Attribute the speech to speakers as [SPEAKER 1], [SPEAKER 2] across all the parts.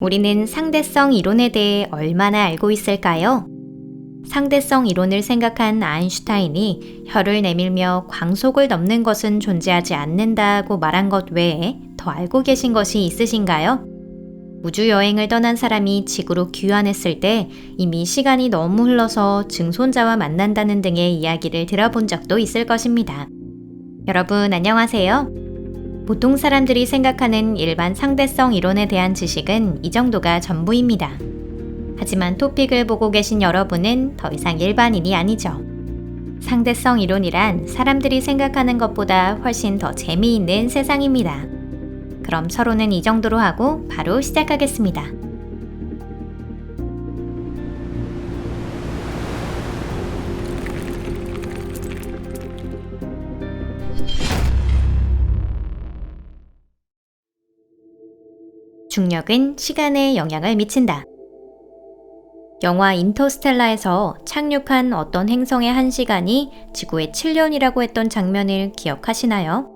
[SPEAKER 1] 우리는 상대성 이론에 대해 얼마나 알고 있을까요? 상대성 이론을 생각한 아인슈타인이 혀를 내밀며 광속을 넘는 것은 존재하지 않는다고 말한 것 외에 더 알고 계신 것이 있으신가요? 우주 여행을 떠난 사람이 지구로 귀환했을 때 이미 시간이 너무 흘러서 증손자와 만난다는 등의 이야기를 들어본 적도 있을 것입니다. 여러분 안녕하세요. 보통 사람들이 생각하는 일반 상대성 이론에 대한 지식은 이 정도가 전부입니다. 하지만 토픽을 보고 계신 여러분은 더 이상 일반인이 아니죠. 상대성 이론이란 사람들이 생각하는 것보다 훨씬 더 재미있는 세상입니다. 그럼 서로는 이 정도로 하고 바로 시작하겠습니다. 중력은 시간에 영향을 미친다. 영화 인터스텔라에서 착륙한 어떤 행성의 한 시간이 지구의 7년이라고 했던 장면을 기억하시나요?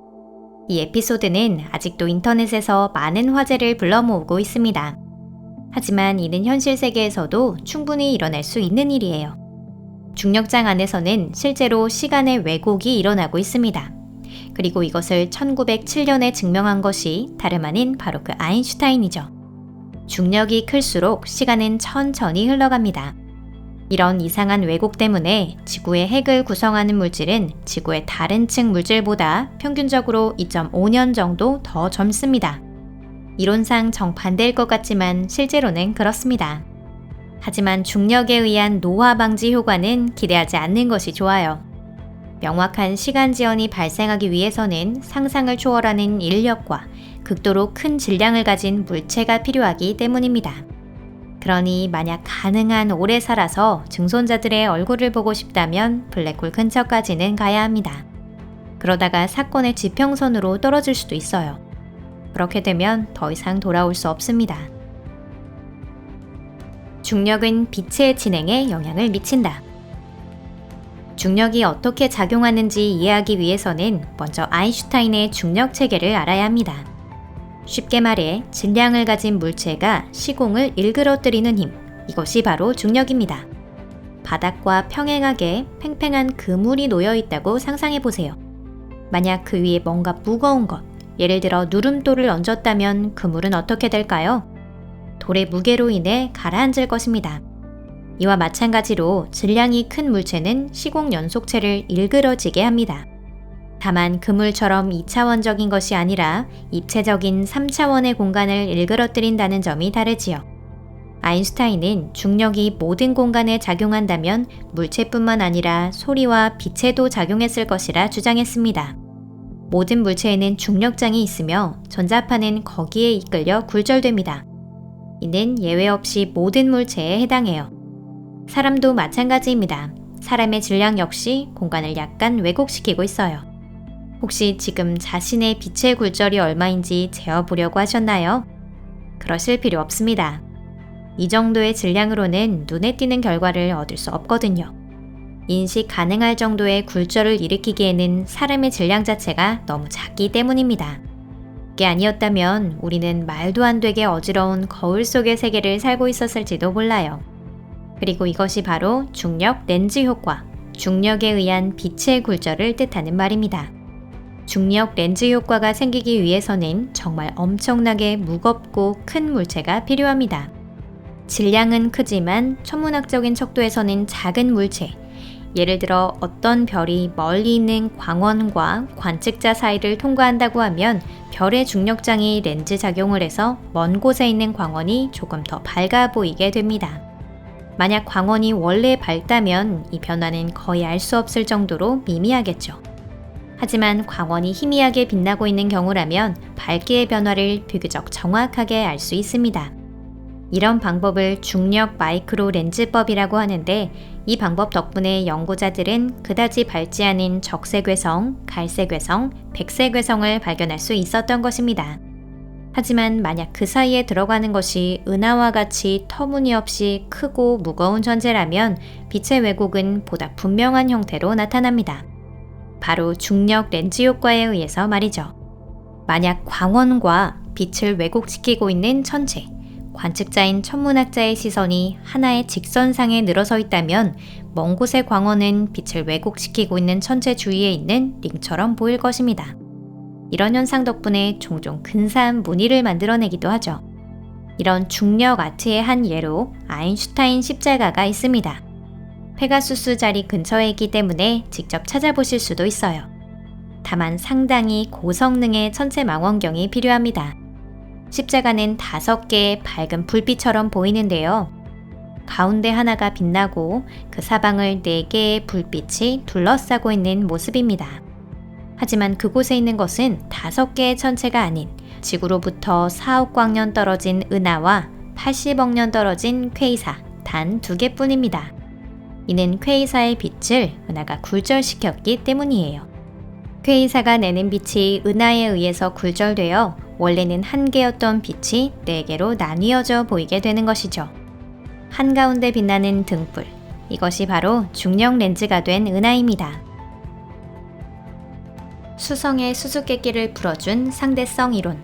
[SPEAKER 1] 이 에피소드는 아직도 인터넷에서 많은 화제를 불러 모으고 있습니다. 하지만 이는 현실 세계에서도 충분히 일어날 수 있는 일이에요. 중력장 안에서는 실제로 시간의 왜곡이 일어나고 있습니다. 그리고 이것을 1907년에 증명한 것이 다름 아닌 바로 그 아인슈타인이죠. 중력이 클수록 시간은 천천히 흘러갑니다. 이런 이상한 왜곡 때문에 지구의 핵을 구성하는 물질은 지구의 다른 층 물질보다 평균적으로 2.5년 정도 더 젊습니다. 이론상 정반대일 것 같지만 실제로는 그렇습니다. 하지만 중력에 의한 노화 방지 효과는 기대하지 않는 것이 좋아요. 명확한 시간 지연이 발생하기 위해서는 상상을 초월하는 인력과 극도로 큰 질량을 가진 물체가 필요하기 때문입니다. 그러니 만약 가능한 오래 살아서 증손자들의 얼굴을 보고 싶다면 블랙홀 근처까지는 가야 합니다. 그러다가 사건의 지평선으로 떨어질 수도 있어요. 그렇게 되면 더 이상 돌아올 수 없습니다. 중력은 빛의 진행에 영향을 미친다. 중력이 어떻게 작용하는지 이해하기 위해서는 먼저 아인슈타인의 중력 체계를 알아야 합니다. 쉽게 말해 질량을 가진 물체가 시공을 일그러뜨리는 힘, 이것이 바로 중력입니다. 바닥과 평행하게 팽팽한 그물이 놓여 있다고 상상해 보세요. 만약 그 위에 뭔가 무거운 것, 예를 들어 누름돌을 얹었다면 그물은 어떻게 될까요? 돌의 무게로 인해 가라앉을 것입니다. 이와 마찬가지로 질량이 큰 물체는 시공 연속체를 일그러지게 합니다. 다만 그물처럼 2차원적인 것이 아니라 입체적인 3차원의 공간을 일그러뜨린다는 점이 다르지요. 아인슈타인은 중력이 모든 공간에 작용한다면 물체뿐만 아니라 소리와 빛에도 작용했을 것이라 주장했습니다. 모든 물체에는 중력장이 있으며 전자파는 거기에 이끌려 굴절됩니다. 이는 예외 없이 모든 물체에 해당해요. 사람도 마찬가지입니다. 사람의 질량 역시 공간을 약간 왜곡시키고 있어요. 혹시 지금 자신의 빛의 굴절이 얼마인지 재어보려고 하셨나요? 그러실 필요 없습니다. 이 정도의 질량으로는 눈에 띄는 결과를 얻을 수 없거든요. 인식 가능할 정도의 굴절을 일으키기에는 사람의 질량 자체가 너무 작기 때문입니다. 그게 아니었다면 우리는 말도 안 되게 어지러운 거울 속의 세계를 살고 있었을지도 몰라요. 그리고 이것이 바로 중력 렌즈 효과, 중력에 의한 빛의 굴절을 뜻하는 말입니다. 중력 렌즈 효과가 생기기 위해서는 정말 엄청나게 무겁고 큰 물체가 필요합니다. 질량은 크지만 천문학적인 척도에서는 작은 물체, 예를 들어 어떤 별이 멀리 있는 광원과 관측자 사이를 통과한다고 하면 별의 중력장이 렌즈 작용을 해서 먼 곳에 있는 광원이 조금 더 밝아 보이게 됩니다. 만약 광원이 원래 밝다면 이 변화는 거의 알 수 없을 정도로 미미하겠죠. 하지만 광원이 희미하게 빛나고 있는 경우라면 밝기의 변화를 비교적 정확하게 알 수 있습니다. 이런 방법을 중력 마이크로 렌즈법이라고 하는데 이 방법 덕분에 연구자들은 그다지 밝지 않은 적색 외성, 갈색 외성, 백색 외성을 발견할 수 있었던 것입니다. 하지만 만약 그 사이에 들어가는 것이 은하와 같이 터무니없이 크고 무거운 전제라면 빛의 왜곡은 보다 분명한 형태로 나타납니다. 바로 중력 렌즈 효과에 의해서 말이죠. 만약 광원과 빛을 왜곡시키고 있는 천체, 관측자인 천문학자의 시선이 하나의 직선상에 늘어서 있다면 먼 곳의 광원은 빛을 왜곡시키고 있는 천체 주위에 있는 링처럼 보일 것입니다. 이런 현상 덕분에 종종 근사한 무늬를 만들어내기도 하죠. 이런 중력 아트의 한 예로 아인슈타인 십자가가 있습니다. 페가수스 자리 근처에 있기 때문에 직접 찾아보실 수도 있어요. 다만 상당히 고성능의 천체 망원경이 필요합니다. 십자가는 다섯 개의 밝은 불빛처럼 보이는데요. 가운데 하나가 빛나고 그 사방을 네 개의 불빛이 둘러싸고 있는 모습입니다. 하지만 그곳에 있는 것은 다섯 개의 천체가 아닌 지구로부터 4억 광년 떨어진 은하와 80억 년 떨어진 퀘이사 단 두 개뿐입니다. 이는 퀘이사의 빛을 은하가 굴절시켰기 때문이에요. 퀘이사가 내는 빛이 은하에 의해서 굴절되어 원래는 한 개였던 빛이 네 개로 나뉘어져 보이게 되는 것이죠. 한가운데 빛나는 등불. 이것이 바로 중력 렌즈가 된 은하입니다. 수성의 수수께끼를 풀어준 상대성 이론.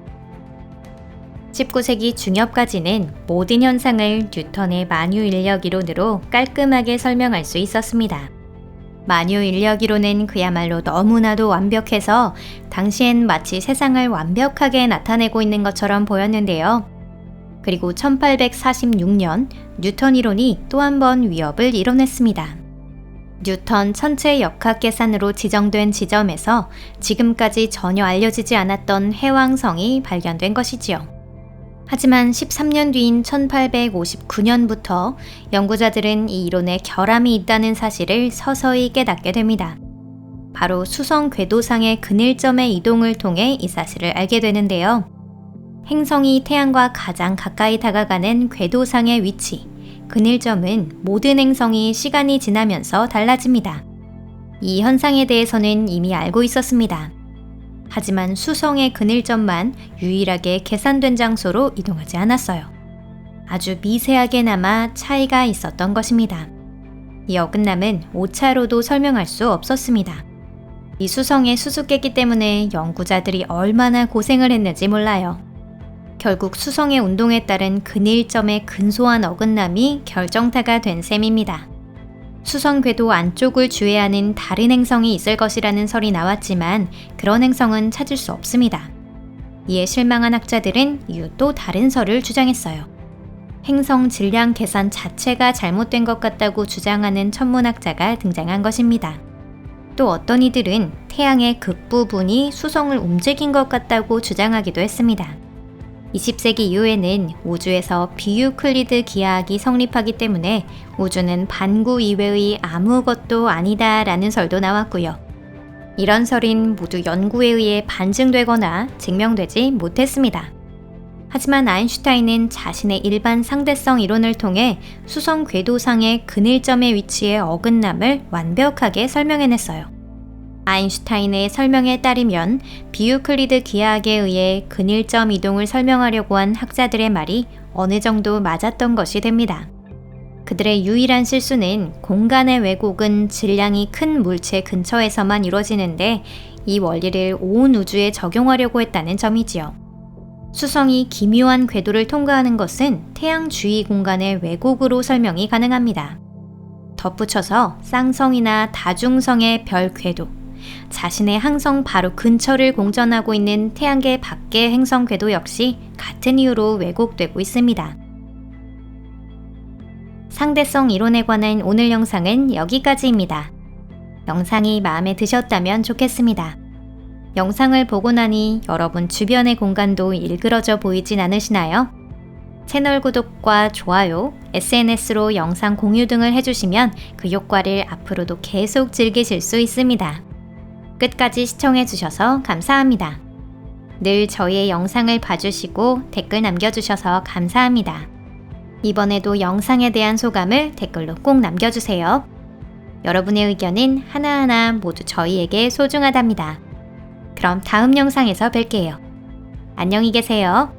[SPEAKER 1] 19세기 중엽까지는 모든 현상을 뉴턴의 만유 인력 이론으로 깔끔하게 설명할 수 있었습니다. 만유 인력 이론은 그야말로 너무나도 완벽해서 당시엔 마치 세상을 완벽하게 나타내고 있는 것처럼 보였는데요. 그리고 1846년 뉴턴 이론이 또 한 번 위협을 이뤄냈습니다. 뉴턴 천체 역학 계산으로 지정된 지점에서 지금까지 전혀 알려지지 않았던 해왕성이 발견된 것이지요. 하지만 13년 뒤인 1859년부터 연구자들은 이 이론에 결함이 있다는 사실을 서서히 깨닫게 됩니다. 바로 수성 궤도상의 그늘점의 이동을 통해 이 사실을 알게 되는데요. 행성이 태양과 가장 가까이 다가가는 궤도상의 위치, 그늘점은 모든 행성이 시간이 지나면서 달라집니다. 이 현상에 대해서는 이미 알고 있었습니다. 하지만 수성의 그늘점만 유일하게 계산된 장소로 이동하지 않았어요. 아주 미세하게나마 차이가 있었던 것입니다. 이 어긋남은 오차로도 설명할 수 없었습니다. 이 수성의 수수께끼 때문에 연구자들이 얼마나 고생을 했는지 몰라요. 결국 수성의 운동에 따른 근일점의 근소한 어긋남이 결정타가 된 셈입니다. 수성 궤도 안쪽을 주해하는 다른 행성이 있을 것이라는 설이 나왔지만 그런 행성은 찾을 수 없습니다. 이에 실망한 학자들은 이후 또 다른 설을 주장했어요. 행성 질량 계산 자체가 잘못된 것 같다고 주장하는 천문학자가 등장한 것입니다. 또 어떤 이들은 태양의 극부분이 수성을 움직인 것 같다고 주장하기도 했습니다. 20세기 이후에는 우주에서 비유클리드 기하학이 성립하기 때문에 우주는 반구 이외의 아무것도 아니다 라는 설도 나왔고요. 이런 설인 모두 연구에 의해 반증되거나 증명되지 못했습니다. 하지만 아인슈타인은 자신의 일반 상대성 이론을 통해 수성 궤도상의 그늘점의 위치의 어긋남을 완벽하게 설명해냈어요. 아인슈타인의 설명에 따르면 비유클리드 기하학에 의해 근일점 이동을 설명하려고 한 학자들의 말이 어느 정도 맞았던 것이 됩니다. 그들의 유일한 실수는 공간의 왜곡은 질량이 큰 물체 근처에서만 이루어지는데 이 원리를 온 우주에 적용하려고 했다는 점이지요. 수성이 기묘한 궤도를 통과하는 것은 태양 주위 공간의 왜곡으로 설명이 가능합니다. 덧붙여서 쌍성이나 다중성의 별 궤도, 자신의 항성 바로 근처를 공전하고 있는 태양계 밖의 행성 궤도 역시 같은 이유로 왜곡되고 있습니다. 상대성 이론에 관한 오늘 영상은 여기까지입니다. 영상이 마음에 드셨다면 좋겠습니다. 영상을 보고 나니 여러분 주변의 공간도 일그러져 보이진 않으시나요? 채널 구독과 좋아요, SNS로 영상 공유 등을 해주시면 그 효과를 앞으로도 계속 즐기실 수 있습니다. 끝까지 시청해주셔서 감사합니다. 늘 저희의 영상을 봐주시고 댓글 남겨주셔서 감사합니다. 이번에도 영상에 대한 소감을 댓글로 꼭 남겨주세요. 여러분의 의견은 하나하나 모두 저희에게 소중하답니다. 그럼 다음 영상에서 뵐게요. 안녕히 계세요.